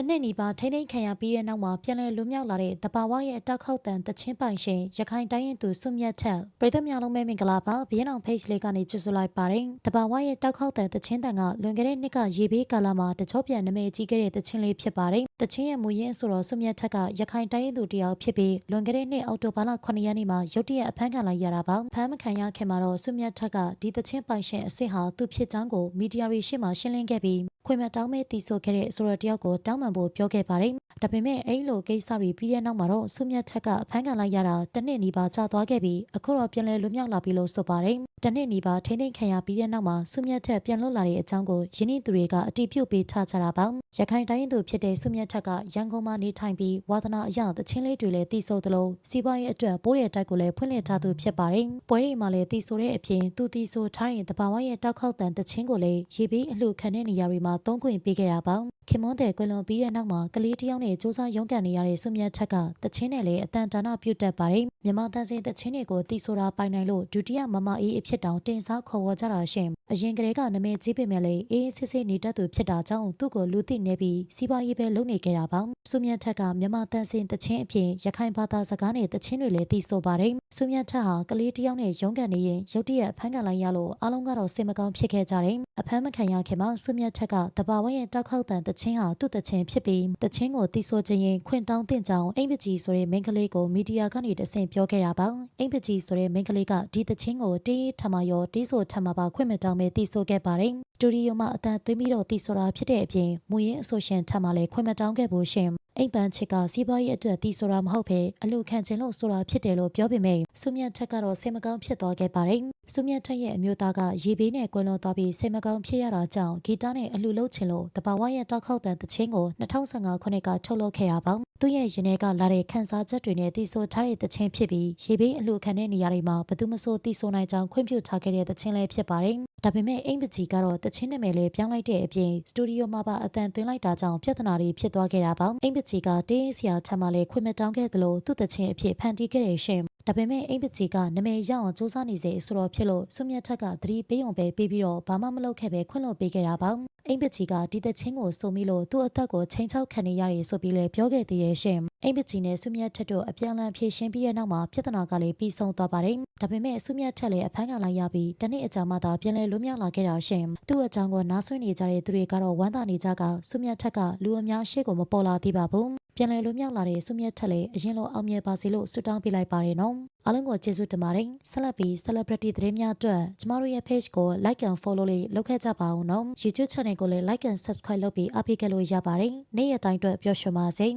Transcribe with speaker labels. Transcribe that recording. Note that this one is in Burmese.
Speaker 1: တနစ်နီပါထိမ့်သိမ်းခံရပြီးတဲ့နောက်မှာပြန်လည်လွတ်မြောက်လာတဲ့တဘာဝရဲ့အတောက်ခောက်တန်တချင်းပိုင်ရှင်ရခိုင်တိုင်းရင်သူစွမြတ်ချက်ပြည်သူများလုံးမဲမင်္ဂလာပါဘီယန်အောင် page လေးကနေကြိုဆိုလိုက်ပါတယ်တဘာဝရဲ့တောက်ခောက်တန်တချင်းတန်ကလွန်ခဲ့တဲ့နှစ်ကရေဘေးကာလမှာတချို့ပြန်နမဲကြီးခဲ့တဲ့တချင်းလေးဖြစ်ပါတယ်တချင်းရဲ့မူရင်းဆိုတော့စွမြတ်ထက်ကရခိုင်တိုင်းရင်သူတယောက်ဖြစ်ပြီးလွန်ခဲ့တဲ့နှစ်အောက်တိုဘာလ9ရက်နေ့မှာရုတ်တရက်အဖမ်းခံလိုက်ရတာပါဖမ်းမခံရခင်မှာတော့စွမြတ်ထက်ကဒီတချင်းပိုင်ရှင်အစ်စ်ဟာသူဖြစ်ကြောင်းကိုမီဒီယာတွေရှေ့မှာရှင်းလင်းခဲ့ပြီး ခွင့်မတောင်းမဲ့တီဆိုခဲ့တဲ့ဆိုတော့တယောက်ကိုတောင်းပန်ဖို့ပြောခဲ့ပါတယ်။ဒါပေမဲ့အဲ့လိုကိစ္စတွေပြီးတဲ့နောက်မှာတော့ဆုမြတ်ထက်ကအဖမ်းခံလိုက်ရတာတစ်နှစ်နီးပါးကြာသွားခဲ့ပြီးအခုတော့ပြန်လည်လွတ်မြောက်လာပြီလို့ဆိုပါတယ်။တစ်နှစ်နီးပါးထိမ့်သိမ်းခံရပြီးတဲ့နောက်မှာဆုမြတ်ထက်ပြန်လွတ်လာတဲ့အကြောင်းကိုယင်းနှသူတွေကအတိပြုပေးထားကြတာပါ။ရခိုင်တိုင်းသူဖြစ်တဲ့ဆုမြတ်ထက်ကရန်ကုန်မှာနေထိုင်ပြီးဝါသနာအရသချင်းလေးတွေလည်းတီးဆိုသလိုစီးပွားရေးအတွက်ပိုးရဲ့တိုက်ကိုလည်းဖွင့်လှစ်ထားသူဖြစ်ပါတယ်။ပွဲတွေမှာလည်းတီးဆိုတဲ့အပြင်သူတီးဆိုထားရင်တဘာဝရဲ့တောက်ခေါက်တန်တချင်းကိုလည်းရေပြီးအလှခံတဲ့နေရာတွေမှာသုံးခွင့်ပေးခဲ့တာပါ။ခင်မွန်းတဲ့ကွယ်လွန်ပြီးတဲ့နောက်မှာကလေးတစ်ယောက်နဲ့စူးစမ်းရုန်းကန်နေရတဲ့ဆုမြတ်ထက်ကတချင်းနဲ့လည်းအတန်တာနာပြုတ်တက်ပါတယ်။မြန်မာတန်စင်တချင်းတွေကိုတီးဆိုတာပိုင်နိုင်လို့ဒုတိယမမအေးအဖြစ်တောင်တင်စားခေါ်ဝေါ်ကြတာရှင်။အရင်ကတည်းကနမဲကြီးပေမဲ့လည်းအေးအေးဆေးဆေးနေတတ်သူဖြစ်တာကြောင့်သူ့ကိုလူသိနေပြီးစီးပွားရေးပဲလုပ်နေခဲ့တာပါ။ဆုမြတ်ထက်ကမြန်မာတန်စင်တချင်းအပြင်ရခိုင်ဘာသာစကားနဲ့တချင်းတွေလည်းတီးဆိုပါတယ်။ဆုမြတ်ထက်ဟာကလေးတစ်ယောက်နဲ့ရုန်းကန်နေရင်ရုတ်တရက်ဖမ်းကန်လိုက်ရလို့အားလုံးကတော့စိတ်မကောင်းဖြစ်ခဲ့ကြတယ်။အဖမ်းမခံရခင်မှာဆုမြတ်ထက်ကတဘာဝရဲ့တောက်ခေါက်တန်တချင်းဟာသူ့တချင်းဖြစ်ပြီးတချင်းကိုတီးဆိုခြင်းရင်ခွင့်တောင်းတင်ကြောင်းအိမ်ပကြီးဆိုတဲ့မိန်းကလေးကိုမီဒီယာကနေတဆင့်ပြောခဲ့တာပါ။အိမ်ပကြီးဆိုတဲ့မိန်းကလေးကဒီတချင်းကိုတေးထမရောတီးဆိုထမပါခွင့်မတောင်းပဲတီးဆိုခဲ့ပါတယ်။စတူဒီယိုမှာအတန်သွင်းပြီးတော့တီးဆိုတာဖြစ်တဲ့အပြင်မူရင်းအဆိုရှင်ထပ်မှလည်းခွင့်မတောင်းခဲ့ဘူးရှင်အိမ်ပန်းချစ်ကစီးပွားရေးအတွက်တီးဆိုတာမဟုတ်ဘဲအလူခံခြင်းလို့ဆိုတာဖြစ်တယ်လို့ပြောပေမဲ့ဆုမြတ်ထက်ကတော့စိတ်မကောင်းဖြစ်သွားခဲ့ပါတယ် ဆုမြတ်ထက်ရဲ့အမျိုးသားကရေဘေးနဲ့ကွယ်လွန်သွားပြီးစိတ်မကောင်းဖြစ်ရတာကြောင့်ဂီတနဲ့အလူလုံးချင်လို့တဘာဝရဲ့တောက်ခေါက်တန်တချင်းကို2015ခုနှစ်ကထုတ်လုပ်ခဲ့တာပါသူ့ရဲ့ရင်ထဲကလာတဲ့ခန်းစားချက်တွေနဲ့တီးဆိုထားတဲ့တချင်းဖြစ်ပြီးရေဘေးအလူခံတဲ့နေရာတွေမှာဘသူမဆိုတီးဆိုနိုင်ကြောင်းခွင့်ပြုထားခဲ့တဲ့တချင်းလည်းဖြစ်ပါတယ်ဒါပေမဲ့အိမ်ပကြီးကတော့တချင်းနာမည်လေးပြောင်းလိုက်တဲ့အပြင်စတူဒီယိုမှာပါအတန်သွင်းလိုက်တာကြောင့်ပြဿနာတွေဖြစ်သွားခဲ့တာပါအိမ်ပကြီးကတင်းရင်ဆရာထမ်းမှလည်းခွင့်မတောင်းခဲ့သလိုသူ့တချင်းအဖြစ်ဖန်တီးခဲ့တဲ့ရှင် ဒါပေမဲ့အိမ်ပကြီးကနာမည်ရအောင်စူးစမ်းနေစေဆိုတော့ဖြစ်လို့ဆုမြတ်ထက်ကသတိပေးုံပဲပေးပြီးတော့ဘာမှမလုပ်ခဲ့ပဲခွင့်လွှတ်ပေးခဲ့တာပါအိမ်ပကြီးကဒီတချင်းကိုစုံပြီးလို့သူ့အသက်ကိုချိန်ချောက်ခံနေရတယ်ဆိုပြီးလဲပြောခဲ့သေးရဲ့ရှင်အိမ်ပကြီးနဲ့ဆုမြတ်ထက်တို့အပြန်အလှန်ဖြေရှင်းပြီးတဲ့နောက်မှာပြဿနာကလည်းပြီးဆုံးသွားပါတယ်ဒါပေမဲ့ဆုမြတ်ထက်လည်းအဖမ်းခံလိုက်ရပြီးတနေ့အကြာမှသာပြန်လဲလွတ်မြောက်လာခဲ့တာရှင်သူ့အကြောင်းကိုနားဆွနေကြတဲ့သူတွေကတော့ဝမ်းသာနေကြကဆုမြတ်ထက်ကလူအများရှေ့ကိုမပေါ်လာသေးပါဘူးပြန်လည်လွတ်မြောက်လာတဲ့ဆုမြတ်ထက်လည်းအရင်လိုအောင်မြင်ပါစေလို့ဆုတောင်းပေးလိုက်ပါတယ်နော်အားလုံးကိုကျေးဇူးတင်ပါတယ်ဆက်လက်ပြီး celebrity သတင်းများအတွက်ကျမတို့ရဲ့ page ကို like and follow လေးလုပ်ခဲ့ကြပါဦးနော် YouTube channel ကိုလည်း like and subscribe လုပ်ပြီးအားပေးခဲ့လို့ရပါတယ်နေ့ရက်တိုင်းအတွက်ပျော်ရွှင်ပါစေ